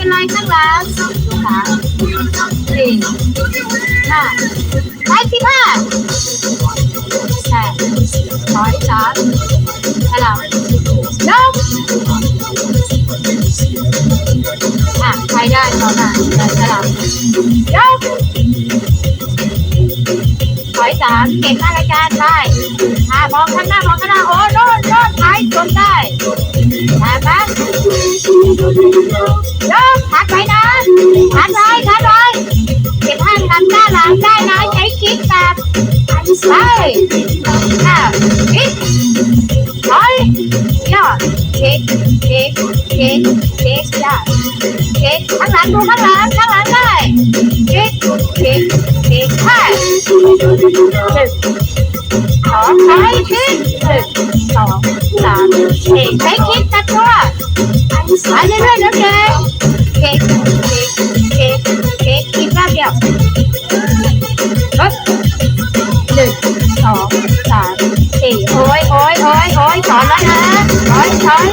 เป็นไรข้างหลังสามสี่ห้าไปสิบห้าแปดร้อยสามสลับยกอะใครได้ต่อมาเดินสลับยกร้อยสามเก่งมากอาจารย์ไปอะมองข้างหน้ามองข้างหน้าโอ้โน่นโน่นไปจนได้ได้ไหม bạn ta nói cái kiếp ta. Anh sai à ít nói giờ chết chết chết chết giờ chết. Thằng lạnh luôn thằng lạnh thằng lạnh đây chết chết chết hai có cái chết có làm thì cái chết ta thua. Anh sai lên rồi đó kìa. Chết chết chết chết kịp ra kìa. หนึ่งสองสามสี่ใช้คิดตัดตัวไปเรื่อยๆนะเจ๊เค้กเค้กเค้กเค้กกินแป๊บเดียวปึ๊บหนึ่งสองสามสี่โอ้ยโอ้ยโอ้ยโอ้ยสอนแล้วนะโอ้ยโอ้ย